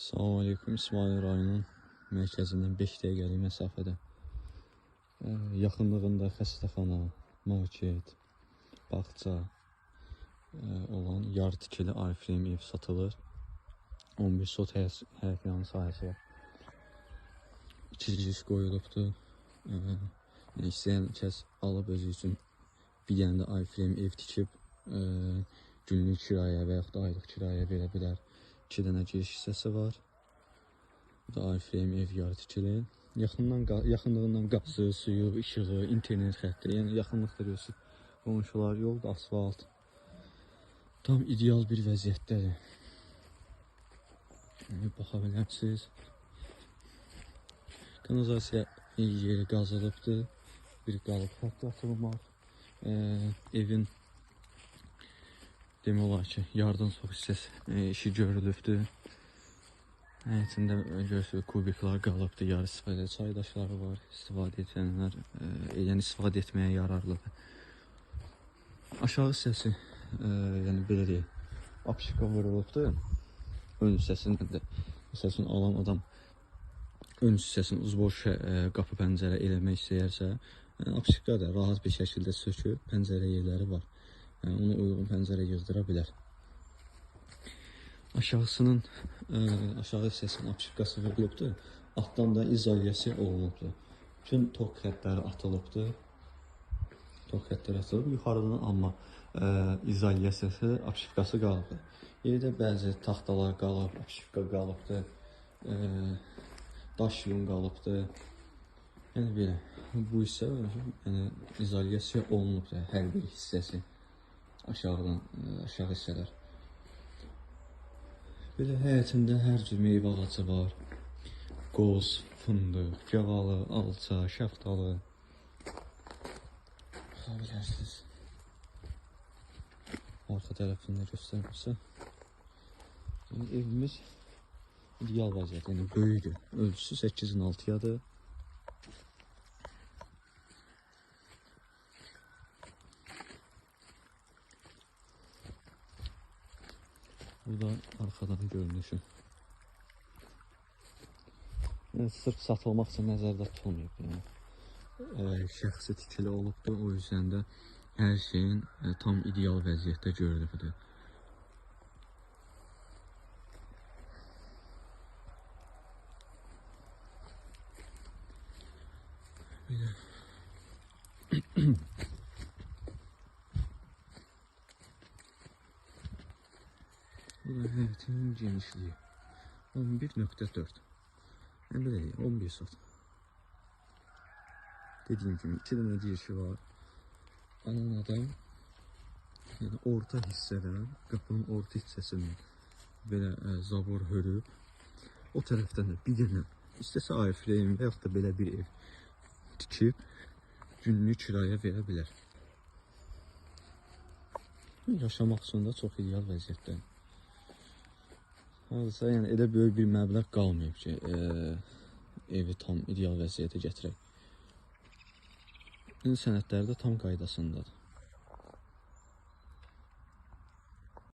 Salam aleyküm. İsmail rayonunun mərkəzindən 5 dəqiqəlik məsafədə yaxınlığında xəstəxana, market, bağça olan yar tikili Ariflame ev satılır. 11 sot həyət həyət yanı sahəsi var. İçicik qoyulubdur. Ə, yəni istəyən kəs alıb özü üçün bir dənə də Ariflame ev tikib günlük kirayə və yaxud da aylıq kirayə verə bilər. 2 dənə giriş hissəsi var. Bu da Ariflame ev yarı tikili. Yaxından yaxınlığından qazı, suyu, işığı, internet xətti, yəni yaxınlıqda görürsüz. Qonşular, yol, asfalt. Tam ideal bir vəziyyətdədir. Yəni, baxa bilərsiniz. Kanalizasiya yeri qazılıbdır. Bir qalıb xətti atılmaq. Ee, evin demək olar ki, yardan çox hissəsi e, işi görülübdür. Həyətində görürsünüz kubiklar qalıbdır, yarı istifadə çaydaşları var, istifadə edənlər, e, yəni istifadə etməyə yararlıdır. Aşağı hissəsi, e, yəni belə deyək, apşika vurulubdur. Ön hissəsində də üçün alan adam ön hissəsini uzboş e, qapı pəncərə eləmək istəyərsə, yəni, apşika da rahat bir şəkildə söküb pəncərə yerləri var. Yəni, ona uyğun pəncərə yığdıra bilər. Aşağısının e, aşağı hissəsinin apşikası vurulubdur. Altdan da izolyasiya olunubdur. Bütün tok xəttləri atılıbdır. Tok xəttləri atılıb. Yuxarıdan amma e, izolyasiyası, apşikası qalıbdır. Yerdə bəzi taxtalar qalıb, apşika qalıbdır. E, daş yun qalıbdır. Yəni belə. Bu hissə yəni izolyasiya olunubdur hər bir hissəsi aşağıdan e, aşağı hissələr. Belə həyətində hər cür meyvə ağacı var. Qoz, fındıq, gavalı, alça, şaftalı. Baxa bilərsiniz. Arxa tərəfində göstərmirsə. Yəni evimiz ideal vəziyyət, yəni böyükdür. Ölçüsü 8-in 6-yadır. Bu da arxadan görünüşü. Yəni sırf satılmaq üçün nəzərdə tutulmayıb. Yəni. E, şəxsi tikili olubdur, o yüzden də hər şeyin e, tam ideal vəziyyətdə görülübdür. Bu da həyətin genişliyi 11.4. Yəni belə deyək, 11 sot. Dediyim kimi iki dənə girişi var. Alan adam yəni orta hissədən, qapının orta hissəsindən belə ə, zabor hörüb o tərəfdən də bir dənə istəsə airframe və yaxud da belə bir ev tikib günlük kirayə verə bilər. Yaşamaq üçün də çox ideal vəziyyətdə. Hardasa yəni elə böyük bir məbləğ qalmayıb ki, e, evi tam ideal vəziyyətə gətirək. İndi sənədləri də tam qaydasındadır.